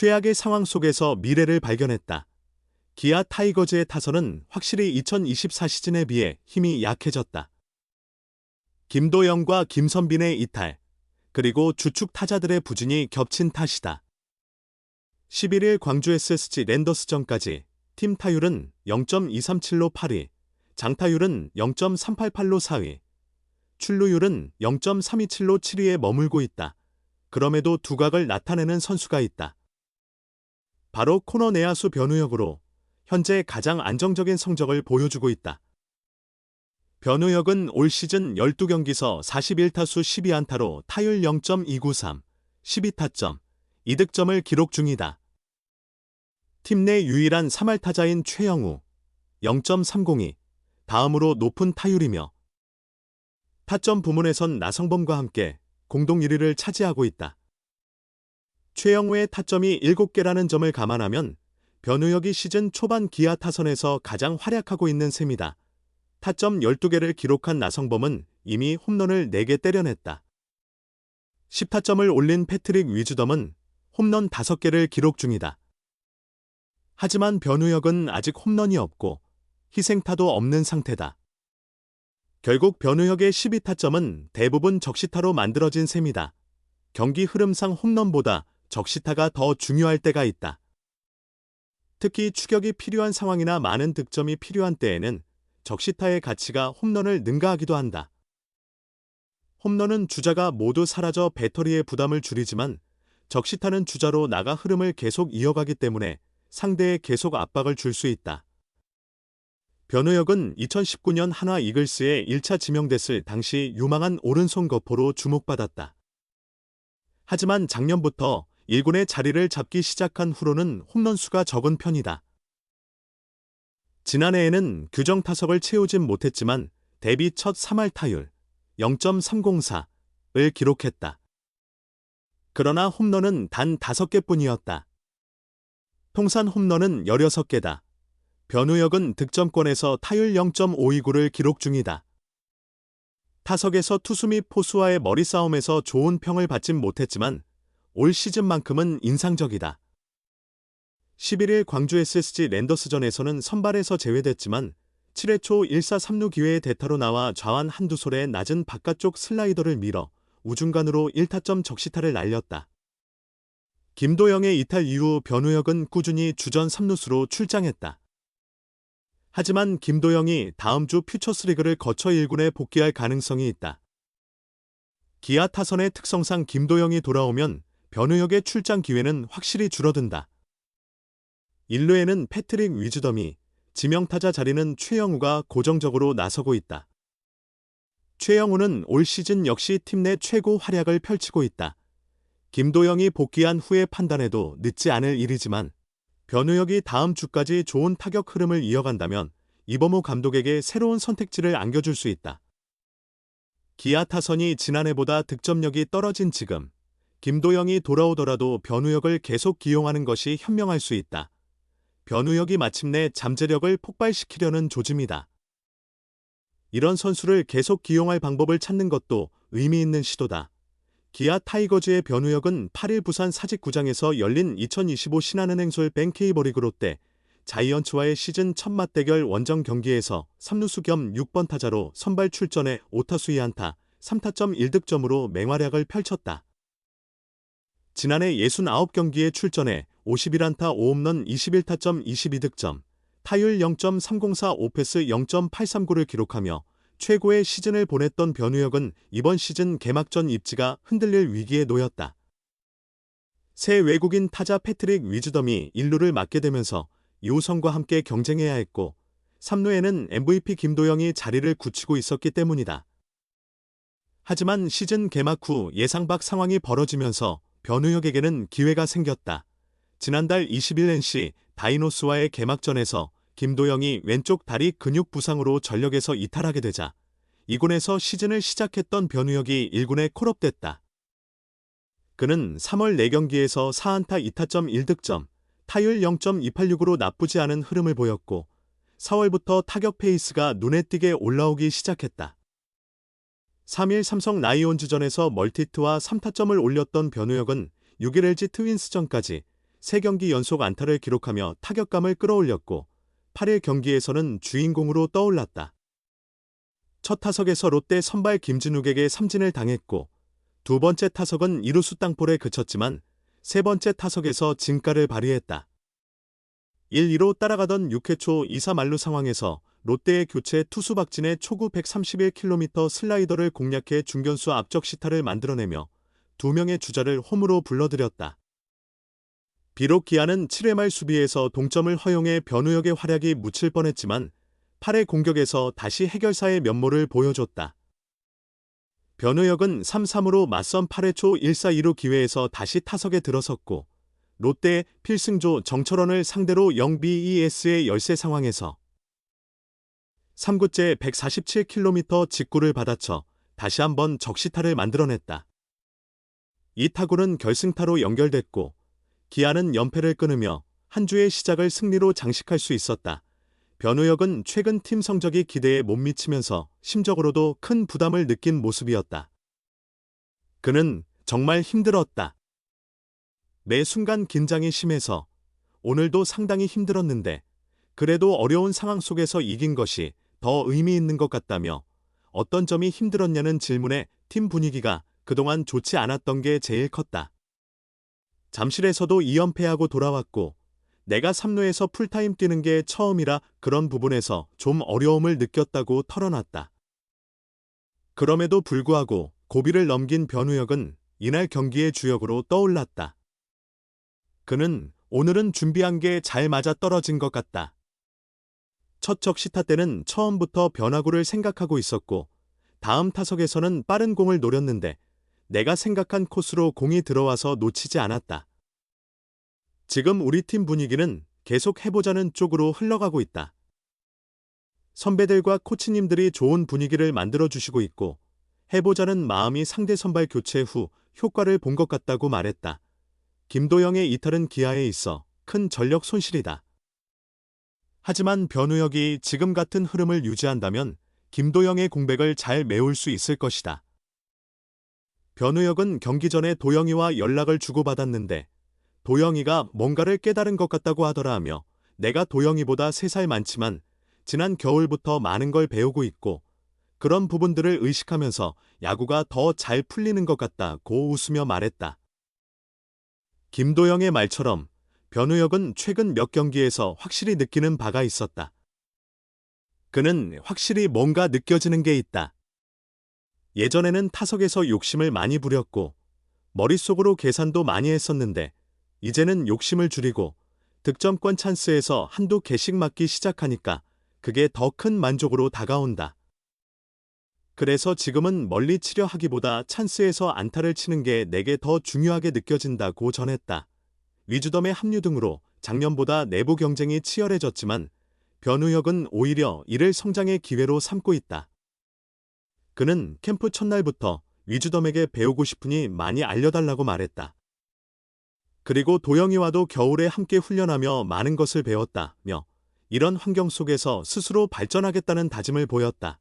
최악의 상황 속에서 미래를 발견했다. 기아 타이거즈의 타선은 확실히 2024 시즌에 비해 힘이 약해졌다. 김도영과 김선빈의 이탈, 그리고 주축 타자들의 부진이 겹친 탓이다. 11일 광주 SSG 랜더스전까지 팀 타율은 0.237로 8위, 장타율은 0.388로 4위, 출루율은 0.327로 7위에 머물고 있다. 그럼에도 두각을 나타내는 선수가 있다. 바로 코너 내야수 변우혁으로 현재 가장 안정적인 성적을 보여주고 있다. 변우혁은 올 시즌 12경기서 41타수 12안타로 타율 0.293, 12타점, 2득점을 기록 중이다. 팀 내 유일한 3할 타자인 최영우, 0.302, 다음으로 높은 타율이며 타점 부문에선 나성범과 함께 공동 1위를 차지하고 있다. 최영우의 타점이 7개라는 점을 감안하면 변우혁이 시즌 초반 기아 타선에서 가장 활약하고 있는 셈이다. 타점 12개를 기록한 나성범은 이미 홈런을 4개 때려냈다. 10타점을 올린 패트릭 위즈덤은 홈런 5개를 기록 중이다. 하지만 변우혁은 아직 홈런이 없고 희생타도 없는 상태다. 결국 변우혁의 12타점은 대부분 적시타로 만들어진 셈이다. 경기 흐름상 홈런보다 적시타가 더 중요할 때가 있다. 특히 추격이 필요한 상황이나 많은 득점이 필요한 때에는 적시타의 가치가 홈런을 능가하기도 한다. 홈런은 주자가 모두 사라져 배터리의 부담을 줄이지만 적시타는 주자로 나가 흐름을 계속 이어가기 때문에 상대에 계속 압박을 줄 수 있다. 변우혁은 2019년 한화 이글스에 1차 지명됐을 당시 유망한 오른손 거포로 주목받았다. 하지만 작년부터 1군의 자리를 잡기 시작한 후로는 홈런 수가 적은 편이다. 지난해에는 규정 타석을 채우진 못했지만 데뷔 첫 3할 타율 0.304을 기록했다. 그러나 홈런은 단 5개뿐이었다. 통산 홈런은 16개다. 변우혁은 득점권에서 타율 0.529를 기록 중이다. 타석에서 투수 및 포수와의 머리 싸움에서 좋은 평을 받진 못했지만 올 시즌만큼은 인상적이다. 11일 광주 SSG 랜더스전에서는 선발에서 제외됐지만 7회 초 1사 3루 기회의 대타로 나와 좌완 한두 솔의 낮은 바깥쪽 슬라이더를 밀어 우중간으로 1타점 적시타를 날렸다. 김도영의 이탈 이후 변우혁은 꾸준히 주전 3루수로 출장했다. 하지만 김도영이 다음 주 퓨처스리그를 거쳐 1군에 복귀할 가능성이 있다. 기아 타선의 특성상 김도영이 돌아오면 변우혁의 출장 기회는 확실히 줄어든다. 1루에는 패트릭 위즈덤이 지명타자 자리는 최영우가 고정적으로 나서고 있다. 최영우는 올 시즌 역시 팀 내 최고 활약을 펼치고 있다. 김도영이 복귀한 후에 판단해도 늦지 않을 일이지만 변우혁이 다음 주까지 좋은 타격 흐름을 이어간다면 이범호 감독에게 새로운 선택지를 안겨줄 수 있다. 기아 타선이 지난해보다 득점력이 떨어진 지금 김도영이 돌아오더라도 변우혁을 계속 기용하는 것이 현명할 수 있다. 변우혁이 마침내 잠재력을 폭발시키려는 조짐이다. 이런 선수를 계속 기용할 방법을 찾는 것도 의미 있는 시도다. 기아 타이거즈의 변우혁은 8일 부산 사직구장에서 열린 2025 신한은행솔 뱅케이버리그 롯데 자이언츠와의 시즌 첫 맞대결 원정 경기에서 3루수 겸 6번 타자로 선발 출전해 5타수 2안타, 3타점 1득점으로 맹활약을 펼쳤다. 지난해 69경기에 출전해 51안타 5홈런 21타점 22득점, 타율 0.304 오패스 0.839를 기록하며 최고의 시즌을 보냈던 변우혁은 이번 시즌 개막전 입지가 흔들릴 위기에 놓였다. 새 외국인 타자 패트릭 위즈덤이 1루를 맡게 되면서 이우성과 함께 경쟁해야 했고 3루에는 MVP 김도영이 자리를 굳히고 있었기 때문이다. 하지만 시즌 개막 후 예상 밖 상황이 벌어지면서 변우혁에게는 기회가 생겼다. 지난달 20일 NC 다이노스와의 개막전에서 김도영이 왼쪽 다리 근육 부상으로 전력에서 이탈하게 되자 2군에서 시즌을 시작했던 변우혁이 1군에 콜업됐다. 그는 3월 4경기에서 4안타 2타점 1득점, 타율 0.286으로 나쁘지 않은 흐름을 보였고 4월부터 타격 페이스가 눈에 띄게 올라오기 시작했다. 3일 삼성 라이온즈전에서 멀티트와 3타점을 올렸던 변우혁은 6일 LG 트윈스전까지 3경기 연속 안타를 기록하며 타격감을 끌어올렸고 8일 경기에서는 주인공으로 떠올랐다. 첫 타석에서 롯데 선발 김진욱에게 삼진을 당했고 두 번째 타석은 이루수 땅볼에 그쳤지만 세 번째 타석에서 진가를 발휘했다. 1-2로 따라가던 6회 초 2사 만루 상황에서 롯데의 교체 투수 박진의 초구 131km 슬라이더를 공략해 중견수 앞적 시타를 만들어내며 두 명의 주자를 홈으로 불러들였다. 비록 기아는 7회 말 수비에서 동점을 허용해 변우혁의 활약이 묻힐 뻔했지만 8회 공격에서 다시 해결사의 면모를 보여줬다. 변우혁은 3-3으로 맞선 8회 초 1-4-2루 기회에서 다시 타석에 들어섰고 롯데의 필승조 정철원을 상대로 0BES의 열세 상황에서 3구째 147km 직구를 받아쳐 다시 한번 적시타를 만들어냈다. 이 타구는 결승타로 연결됐고 기아는 연패를 끊으며 한 주의 시작을 승리로 장식할 수 있었다. 변우혁은 최근 팀 성적이 기대에 못 미치면서 심적으로도 큰 부담을 느낀 모습이었다. 그는 정말 힘들었다. 매 순간 긴장이 심해서 오늘도 상당히 힘들었는데 그래도 어려운 상황 속에서 이긴 것이 더 의미 있는 것 같다며 어떤 점이 힘들었냐는 질문에 팀 분위기가 그동안 좋지 않았던 게 제일 컸다. 잠실에서도 2연패하고 돌아왔고 내가 3루에서 풀타임 뛰는 게 처음이라 그런 부분에서 좀 어려움을 느꼈다고 털어놨다. 그럼에도 불구하고 고비를 넘긴 변우혁은 이날 경기의 주역으로 떠올랐다. 그는 오늘은 준비한 게 잘 맞아 떨어진 것 같다. 첫 적시타 때는 처음부터 변화구를 생각하고 있었고 다음 타석에서는 빠른 공을 노렸는데 내가 생각한 코스로 공이 들어와서 놓치지 않았다. 지금 우리 팀 분위기는 계속 해보자는 쪽으로 흘러가고 있다. 선배들과 코치님들이 좋은 분위기를 만들어주시고 있고 해보자는 마음이 상대 선발 교체 후 효과를 본 것 같다고 말했다. 김도영의 이탈은 기아에 있어 큰 전력 손실이다. 하지만 변우혁이 지금 같은 흐름을 유지한다면 김도영의 공백을 잘 메울 수 있을 것이다. 변우혁은 경기 전에 도영이와 연락을 주고받았는데 도영이가 뭔가를 깨달은 것 같다고 하더라 하며 내가 도영이보다 3살 많지만 지난 겨울부터 많은 걸 배우고 있고 그런 부분들을 의식하면서 야구가 더 잘 풀리는 것 같다고 웃으며 말했다. 김도영의 말처럼 변우혁은 최근 몇 경기에서 확실히 느끼는 바가 있었다. 그는 확실히 뭔가 느껴지는 게 있다. 예전에는 타석에서 욕심을 많이 부렸고 머릿속으로 계산도 많이 했었는데 이제는 욕심을 줄이고 득점권 찬스에서 한두 개씩 맞기 시작하니까 그게 더 큰 만족으로 다가온다. 그래서 지금은 멀리 치려 하기보다 찬스에서 안타를 치는 게 내게 더 중요하게 느껴진다고 전했다. 위주덤의 합류 등으로 작년보다 내부 경쟁이 치열해졌지만 변우혁은 오히려 이를 성장의 기회로 삼고 있다. 그는 캠프 첫날부터 위주덤에게 배우고 싶으니 많이 알려달라고 말했다. 그리고 도영이와도 겨울에 함께 훈련하며 많은 것을 배웠다며 이런 환경 속에서 스스로 발전하겠다는 다짐을 보였다.